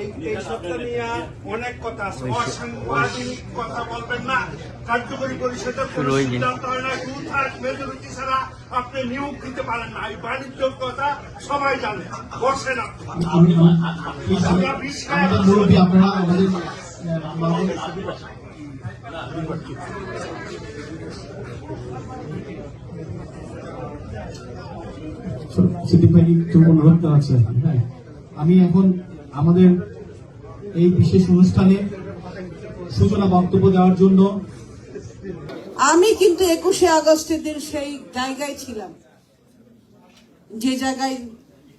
এই নিয়ে অনেক কথা আছে। অসাংবাদিক কথা বলবেন না। কার্যকরী পরিষদের কোনো সিদ্ধান্ত হয় না টু থার্ড মেজরিটি ছাড়া আপনি নিয়োগ দিতে পারেন না। এই বাণিজ্যর কথা সবাই জানে। বসেন আপনি আমি আমরা আমাদের মুরব্বী আপনারা আমাদের আমাদের হ্যাঁ আমি এখন আমাদের এই বিশেষ অনুষ্ঠানে সূচনা বক্তব্য দেওয়ার জন্য আমি কিন্তু একুশে আগস্টের দিন সেই জায়গায় ছিলাম। যে জায়গায়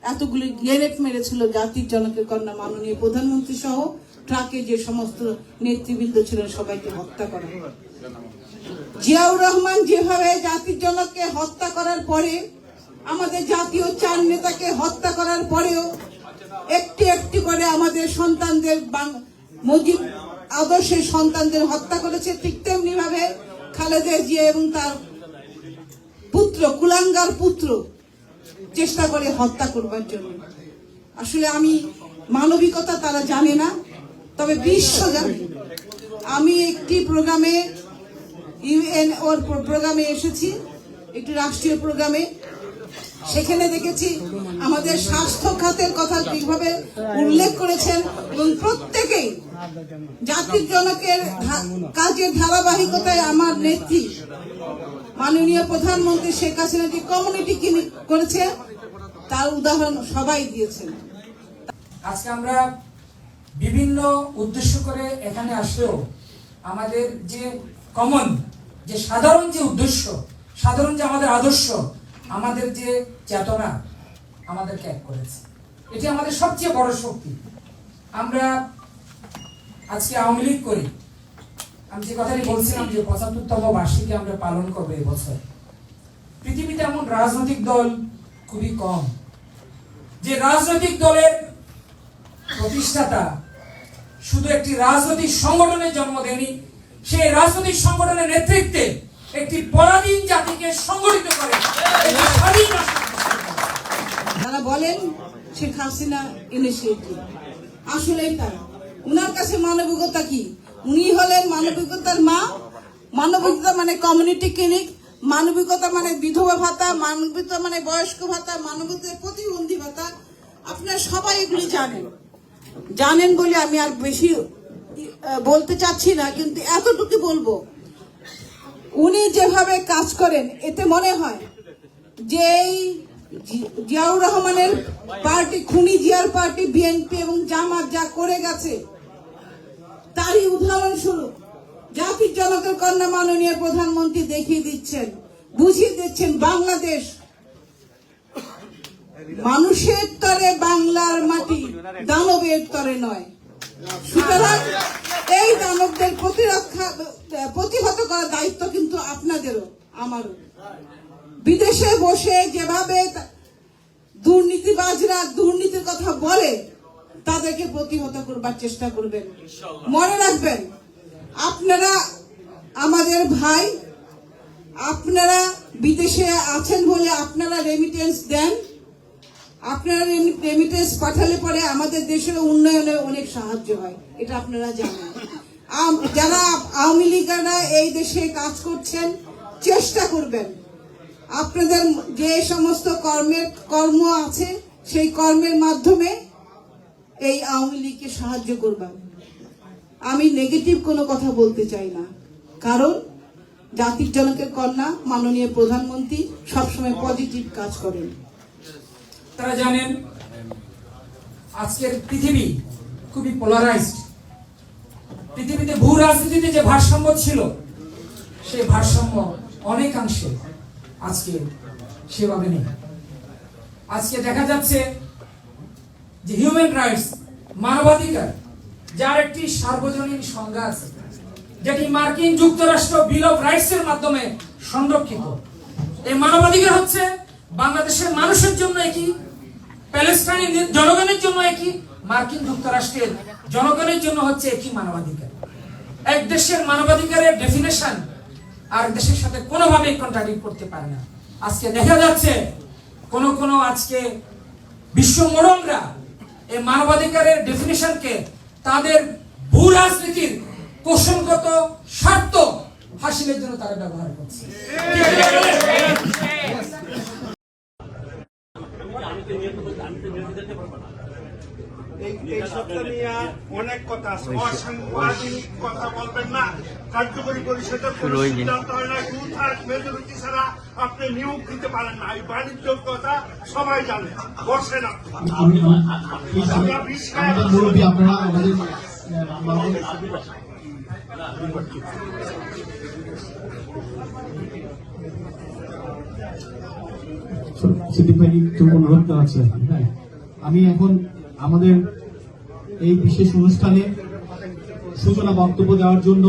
এতগুলি গ্রেনেড মেরেছিল জাতির জনকের কন্যা মাননীয় প্রধানমন্ত্রী সহ ট্রাকে যে সমস্ত নেতৃবৃন্দ ছিলেন, সবাইকে হত্যা করা। জিয়াউর রহমান যেভাবে জাতির জনককে হত্যা করার পরে, আমাদের জাতীয় চার নেতাকে হত্যা করার পরেও একটি একটি করে আমাদের সন্তানদের মুজিব আদর্শের সন্তানদের হত্যা করেছে, ঠিক তেমনি ভাবে খালেদা জিয়া এবং তার পুত্র, কুলাঙ্গার পুত্র চেষ্টা করে হত্যা করবার জন্য আসলে আমি মানবিকতা তারা জানে না তবে বিশ্ব জানে আমি একটি প্রোগ্রামে ইউএন ওর প্রোগ্রামে এসেছি, একটি রাষ্ট্রীয় প্রোগ্রামে। সেখানে দেখেছি আমাদের স্বাস্থ্য খাতের কথা ঠিকভাবে উল্লেখ করেছেন এবং প্রত্যেকেই জাতির জনকের কাজের ধারাবাহিকতায় আমার নেত্রী, মাননীয় প্রধানমন্ত্রী শেখ হাসিনা যে কমিউনিটি করেছে, তার উদাহরণ সবাই দিয়েছেন। আজকে আমরা বিভিন্ন উদ্দেশ্য করে এখানে আসলেও আমাদের যে কমন যে সাধারণ যে উদ্দেশ্য, সাধারণ যে আমাদের আদর্শ, আমাদের যে চেতনা আমাদেরকে এক করেছে। এটি আমাদের সবচেয়ে বড় শক্তি। আমরা আজকে আওয়ামী লীগ করি। আমি যে কথাটি বলছিলাম যে পঁচাত্তরতম বার্ষিকী আমরা পালন করব এই বছর। পৃথিবীতে এমন রাজনৈতিক দল খুবই কম। যে রাজনৈতিক দলের প্রতিষ্ঠাতা শুধু একটি রাজনৈতিক সংগঠনের জন্ম দেয়নি, সেই রাজনৈতিক সংগঠনের নেতৃত্বে একটি পরাধীন জাতিকে সংগঠিত করে তারা বলেন, শেখ হাসিনা ইনিশিয়েটিভ আসলেই তারা। উনার কাছে মানবিকতা কি? উনি হলেন মানবিকতার মা। মানবিকতা মানে কমিউনিটি ক্লিনিক মানবিকতা মানে বিধবা ভাতা, মানবিকতা মানে বয়স্ক ভাতা মানবিকতা প্রতিবন্ধী ভাতা। আপনারা সবাই এগুলি জানেন। জানেন বলে আমি আর বেশি বলতে চাচ্ছি না, কিন্তু এতটুকু বলব। উনি যেভাবে কাজ করেন, এতে মনে হয় যে জিয়াউর রহমানের পার্টি, খুনি জিয়ার পার্টি, বিএনপি এবং জামাত যা করে গেছে, তারই উদাহরণস্বরূপ জাতির জনকের কন্যা মাননীয় প্রধানমন্ত্রী দেখিয়ে দিচ্ছেন, বুঝিয়ে দিচ্ছেন বাংলাদেশ। মানুষের তরে বাংলার মাটি দানবের তরে নয়। সুতরাং এই দানবদের প্রতিরক্ষা প্রতিহত করার দায়িত্ব কিন্তু আপনাদেরও আমারও। বিদেশে বসে যেভাবে দুর্নীতিবাজরা দুর্নীতির কথা বলে তাদেরকে প্রতিহত করবার চেষ্টা করবেন। মনে রাখবেন আপনারা আমাদের ভাই আপনারা বিদেশে আছেন বলে আপনারা রেমিটেন্স দেন। আপনারা রেমিটেন্স পাঠালে পরে আমাদের দেশের উন্নয়নে অনেক সাহায্য হয়, এটা আপনারা জানেন। যারা আওয়ামী লীগরা এই দেশে কাজ করছেন, চেষ্টা করবেন। আপনাদের যে সমস্ত কর্মের, কর্ম আছে, সেই কর্মের মাধ্যমে এই আওয়ামী লীগকে সাহায্য করবেন। আমি নেগেটিভ কোনো কথা বলতে চাই না। কারণ, জাতির জনকের কন্যা, মাননীয় প্রধানমন্ত্রী সবসময় পজিটিভ কাজ করেন। তারা জানেন, আজকের পৃথিবী খুবই পোলারাইজড পৃথিবীতে ভূ রাজনীতিতে যে ভারসাম্য ছিল, সেই ভারসাম্য অনেকাংশে আজকে সেভাবে নেই। আজকে দেখা যাচ্ছে যে হিউম্যান রাইটস মানবাধিকার, যার একটি সার্বজনীন সংজ্ঞা আছে, যেটি মার্কিন যুক্তরাষ্ট্র বিল অফ রাইটস এর মাধ্যমে সংরক্ষিত। এই মানবাধিকার হচ্ছে বাংলাদেশের মানুষের জন্য একই প্যালেস্টাইনের জনগণের জন্য একই, মার্কিন যুক্তরাষ্ট্রের জনগণের জন্য হচ্ছে একই মানবাধিকার। এক দেশের মানবাধিকারের ডেফিনেশন আর দেশের সাথে কোনোভাবেই কন্ট্রাডিক্ট করতে পারে না। আজকে দেখা যাচ্ছে, কোন কোন আজকে বিশ্ব মোড়মরা এই মানবাধিকারের ডেফিনেশনকে তাদের ভূ রাজনীতির কৌশলগত স্বার্থ হাসিলের জন্য তারা ব্যবহার করছে আমি তো নিয়ত বলছি, আমি তো নিয়ত দিতে পারব না এই এই সবটা নিয়ে অনেক কথা অসাংবিধানিক কথা বলবেন না। কার্যকরী পরিষদের কোনো সিদ্ধান্ত হয় না। টু থার্ড মেজরিটি ছাড়া আপনি নিয়োগ দিতে পারেন না। এই কথা সবাই জানে। বসে না। আপনারা আমাদের একটু অনুরোধ আছে। হ্যাঁ। আমি এখন আমাদের এই বিশেষ অনুষ্ঠানে সূচনা বক্তব্য দেওয়ার জন্য